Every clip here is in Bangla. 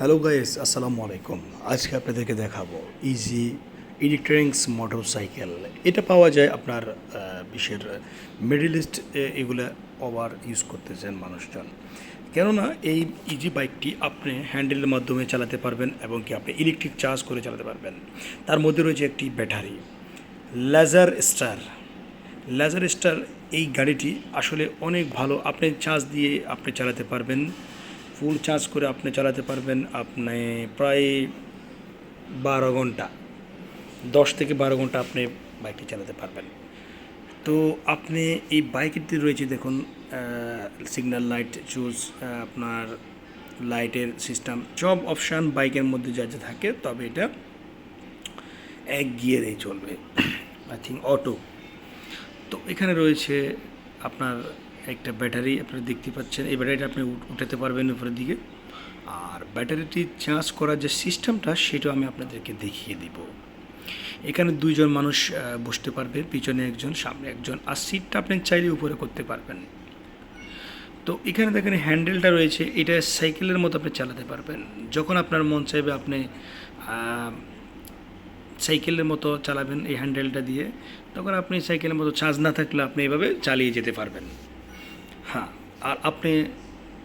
হ্যালো গাইস আসসালামু আলাইকুম আজকে আপনাদেরকে দেখাবো ইজি ইলেকট্রনিক্স মোটর সাইকেল এটা পাওয়া যায় আপনার বিশ্বের মিডল ইস্ট এগুলো ওভার ইউজ করতেছেন মানুষজন। কেননা এই ইজি বাইকটি আপনি হ্যান্ডেলের মাধ্যমে চালাতে পারবেন এবং কি আপনি ইলেকট্রিক চার্জ করে চালাতে পারবেন। তার মধ্যে রয়েছে একটি battery laser star laser star এই গাড়িটি আসলে অনেক ভালো, আপনি চার্জ দিয়ে আপনি চালাতে পারবেন। ফুল চার্জ করে আপনি চালাতে পারবেন আপনি প্রায় বারো ঘণ্টা, দশ থেকে বারো ঘণ্টা আপনি বাইকটি চালাতে পারবেন। তো আপনি এই বাইকটি রয়েছে দেখুন সিগন্যাল লাইট চুজ আপনার লাইটের সিস্টেম সব অপশান বাইকের মধ্যে যা যা থাকে, তবে এটা এক গিয়ারেই চলবে। আই থিঙ্ক অটো তো এখানে রয়েছে আপনার একটা ব্যাটারি আপনারা দেখতে পাচ্ছেন। এই ব্যাটারিটা আপনি উঠ- উঠাতে পারবেন উপরের দিকে। আর ব্যাটারিটি চার্জ করার যে সিস্টেমটা, সেটাও আমি আপনাদেরকে দেখিয়ে দিব। এখানে দুইজন মানুষ বসতে পারবে, পিছনে একজন, সামনে একজন, আর সিটটা আপনি চাইলে উপরে করতে পারবেন। তো এখানে দেখেন, হ্যান্ডেলটা রয়েছে, এটা সাইকেলের মতো আপনি চালাতে পারবেন। যখন আপনার মন চাইবে, আপনি সাইকেলের মতো চালাবেন এই হ্যান্ডেলটা দিয়ে। তখন আপনি সাইকেলের মতো চার্জ না থাকলে আপনি এভাবে চালিয়ে যেতে পারবেন। আর আপনি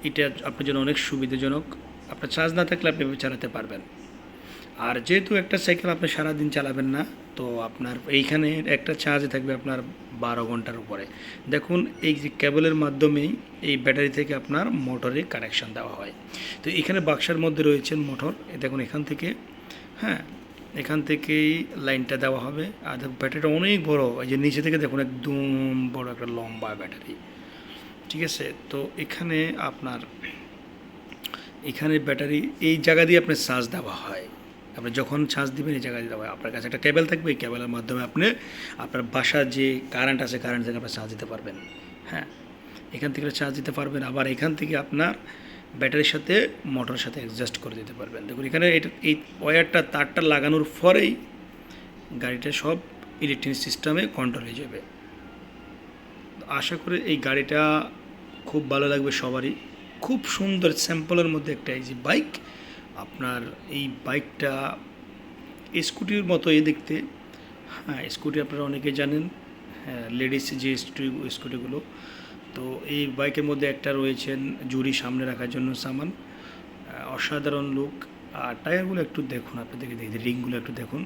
এটা আপনার জন্য অনেক সুবিধাজনক। আপনার চার্জ না থাকলে আপনি চালাতে পারবেন। আর যেহেতু একটা সাইকেল আপনি সারাদিন চালাবেন না, তো আপনার এইখানে একটা চার্জ থাকবে আপনার বারো ঘণ্টার উপরে। দেখুন, এই যে কেবলের মাধ্যমেই এই ব্যাটারি থেকে আপনার মোটরে কানেকশন দেওয়া হয়। তো এখানে বাক্সার মধ্যে রয়েছেন মোটর। দেখুন, এখান থেকে হ্যাঁ এখান থেকেই লাইনটা দেওয়া হবে। আর ব্যাটারিটা অনেক বড়। এই যে নিচে থেকে দেখুন, একদম বড় একটা লম্বা ব্যাটারি। ঠিক আছে, তো এখানে আপনার, এখানে ব্যাটারি, এই জায়গা দিয়ে আপনার চার্জ দেওয়া হয়। আপনি যখন চার্জ দিবেন, এই জায়গা দিয়ে দেওয়া হয়। আপনার কাছে একটা কেবল থাকবে, এই কেবলের মাধ্যমে আপনি, আপনার বাসার যে কারেন্ট আছে কারেন্ট থেকে আপনার চার্জ দিতে পারবেন। হ্যাঁ এখান থেকে চার্জ দিতে পারবেন। আবার এখান থেকে আপনার ব্যাটারির সাথে মোটরের সাথে অ্যাডজাস্ট করে দিতে পারবেন। দেখুন, এখানে এটা, এই ওয়্যারটা তারটা লাগানোর পরেই গাড়িটা সব ইলেকট্রনিক সিস্টেমে কন্ট্রোল হয়ে যাবে। আশা করি এই গাড়িটা খুব ভালো লাগবে সবারই। খুব সুন্দর স্যাম্পলের মধ্যে একটা এই যে বাইক, আপনার এই বাইকটা স্কুটির মতো এ দেখতে। হ্যাঁ স্কুটি আপনারা অনেকে জানেন হ্যাঁ লেডিস যে স্কুটি, স্কুটিগুলো। তো এই বাইকের মধ্যে একটা রয়েছেন জুড়ি সামনে রাখার জন্য সামান। অসাধারণ লুক। আর টায়ারগুলো একটু দেখুন, আপনাদেরকে দেখি, রিংগুলো একটু দেখুন।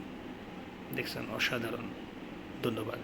দেখছেন, অসাধারণ। ধন্যবাদ।